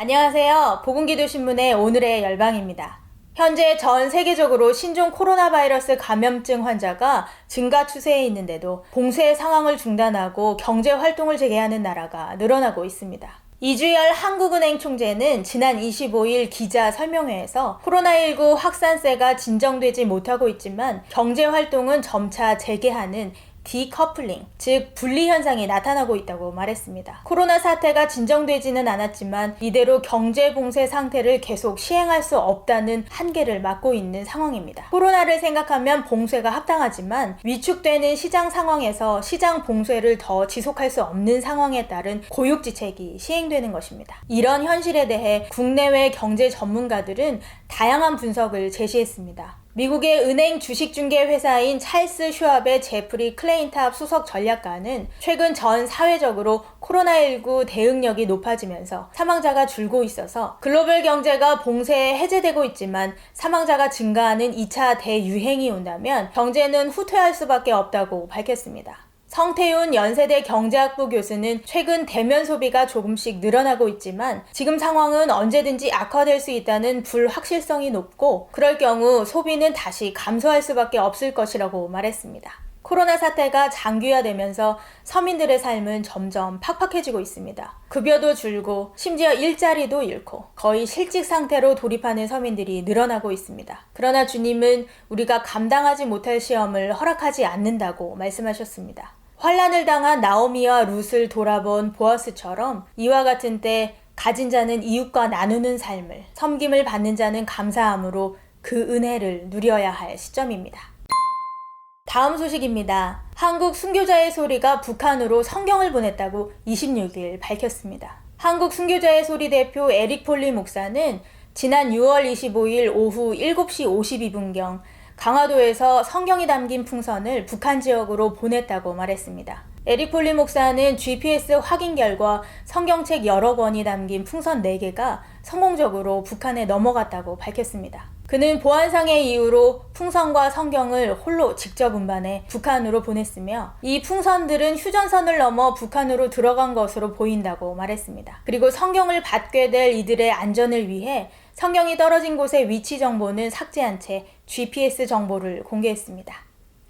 안녕하세요. 보건기도신문의 오늘의 열방입니다. 현재 전 세계적으로 신종 코로나 바이러스 감염증 환자가 증가 추세에 있는데도 봉쇄 상황을 중단하고 경제 활동을 재개하는 나라가 늘어나고 있습니다. 이주열 한국은행 총재는 지난 25일 기자 설명회에서 코로나19 확산세가 진정되지 못하고 있지만 경제 활동은 점차 재개하는 디커플링, 즉 분리 현상이 나타나고 있다고 말했습니다. 코로나 사태가 진정되지는 않았지만 이대로 경제 봉쇄 상태를 계속 시행할 수 없다는 한계를 맞고 있는 상황입니다. 코로나를 생각하면 봉쇄가 합당하지만 위축되는 시장 상황에서 시장 봉쇄를 더 지속할 수 없는 상황에 따른 고육지책이 시행되는 것입니다. 이런 현실에 대해 국내외 경제 전문가들은 다양한 분석을 제시했습니다. 미국의 은행 주식 중개 회사인 찰스 슈압의 제프리 클레인탑 수석 전략가는 최근 전 사회적으로 코로나19 대응력이 높아지면서 사망자가 줄고 있어서 글로벌 경제가 봉쇄에 해제되고 있지만 사망자가 증가하는 2차 대유행이 온다면 경제는 후퇴할 수밖에 없다고 밝혔습니다. 성태윤 연세대 경제학부 교수는 최근 대면 소비가 조금씩 늘어나고 있지만 지금 상황은 언제든지 악화될 수 있다는 불확실성이 높고 그럴 경우 소비는 다시 감소할 수밖에 없을 것이라고 말했습니다. 코로나 사태가 장기화되면서 서민들의 삶은 점점 팍팍해지고 있습니다. 급여도 줄고 심지어 일자리도 잃고 거의 실직 상태로 돌입하는 서민들이 늘어나고 있습니다. 그러나 주님은 우리가 감당하지 못할 시험을 허락하지 않는다고 말씀하셨습니다. 환란을 당한 나오미와 룻을 돌아본 보아스처럼 이와 같은 때 가진 자는 이웃과 나누는 삶을, 섬김을 받는 자는 감사함으로 그 은혜를 누려야 할 시점입니다. 다음 소식입니다. 한국 순교자의 소리가 북한으로 성경을 보냈다고 26일 밝혔습니다. 한국 순교자의 소리 대표 에릭 폴리 목사는 지난 6월 25일 오후 7시 52분경 강화도에서 성경이 담긴 풍선을 북한 지역으로 보냈다고 말했습니다. 에리폴리 목사는 GPS 확인 결과 성경책 여러 권이 담긴 풍선 4개가 성공적으로 북한에 넘어갔다고 밝혔습니다. 그는 보안상의 이유로 풍선과 성경을 홀로 직접 운반해 북한으로 보냈으며 이 풍선들은 휴전선을 넘어 북한으로 들어간 것으로 보인다고 말했습니다. 그리고 성경을 받게 될 이들의 안전을 위해 성경이 떨어진 곳의 위치 정보는 삭제한 채 GPS 정보를 공개했습니다.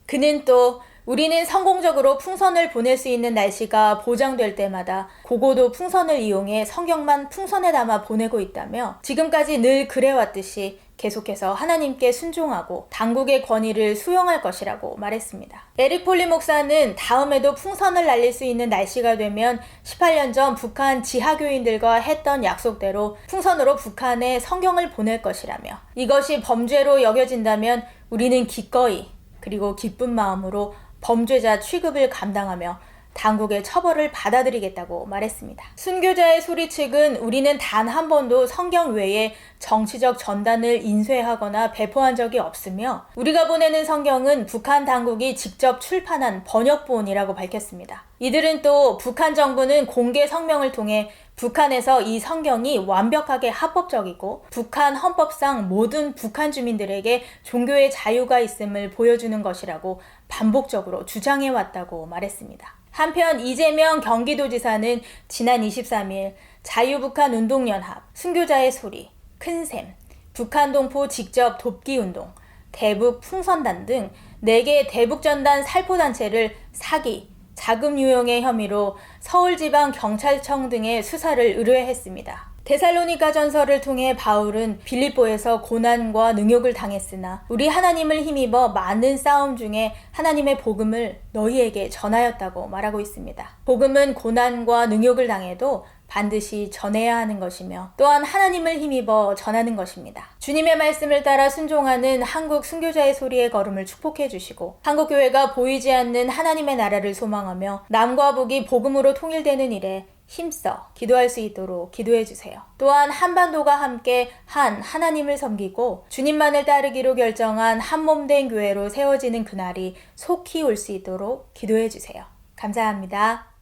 그는 또 우리는 성공적으로 풍선을 보낼 수 있는 날씨가 보장될 때마다 고고도 풍선을 이용해 성경만 풍선에 담아 보내고 있다며 지금까지 늘 그래왔듯이 계속해서 하나님께 순종하고 당국의 권위를 수용할 것이라고 말했습니다. 에릭 폴리 목사는 다음에도 풍선을 날릴 수 있는 날씨가 되면 18년 전 북한 지하교인들과 했던 약속대로 풍선으로 북한에 성경을 보낼 것이라며 이것이 범죄로 여겨진다면 우리는 기꺼이 그리고 기쁜 마음으로 범죄자 취급을 감당하며 당국의 처벌을 받아들이겠다고 말했습니다. 순교자의 소리 측은 우리는 단 한 번도 성경 외에 정치적 전단을 인쇄하거나 배포한 적이 없으며 우리가 보내는 성경은 북한 당국이 직접 출판한 번역본이라고 밝혔습니다. 이들은 또 북한 정부는 공개 성명을 통해 북한에서 이 성경이 완벽하게 합법적이고 북한 헌법상 모든 북한 주민들에게 종교의 자유가 있음을 보여주는 것이라고 반복적으로 주장해 왔다고 말했습니다. 한편 이재명 경기도지사는 지난 23일 자유북한 운동연합, 순교자의 소리, 큰샘, 북한 동포 직접 돕기 운동, 대북 풍선단 등 4개 대북전단 살포단체를 사기, 자금 유용의 혐의로 서울지방경찰청 등의 수사를 의뢰했습니다. 데살로니가 전설을 통해 바울은 빌립보에서 고난과 능욕을 당했으나 우리 하나님을 힘입어 많은 싸움 중에 하나님의 복음을 너희에게 전하였다고 말하고 있습니다. 복음은 고난과 능욕을 당해도 반드시 전해야 하는 것이며 또한 하나님을 힘입어 전하는 것입니다. 주님의 말씀을 따라 순종하는 한국 순교자의 소리의 걸음을 축복해 주시고 한국 교회가 보이지 않는 하나님의 나라를 소망하며 남과 북이 복음으로 통일되는 일에 힘써 기도할 수 있도록 기도해 주세요. 또한 한반도가 함께 한 하나님을 섬기고 주님만을 따르기로 결정한 한 몸 된 교회로 세워지는 그날이 속히 올 수 있도록 기도해 주세요. 감사합니다.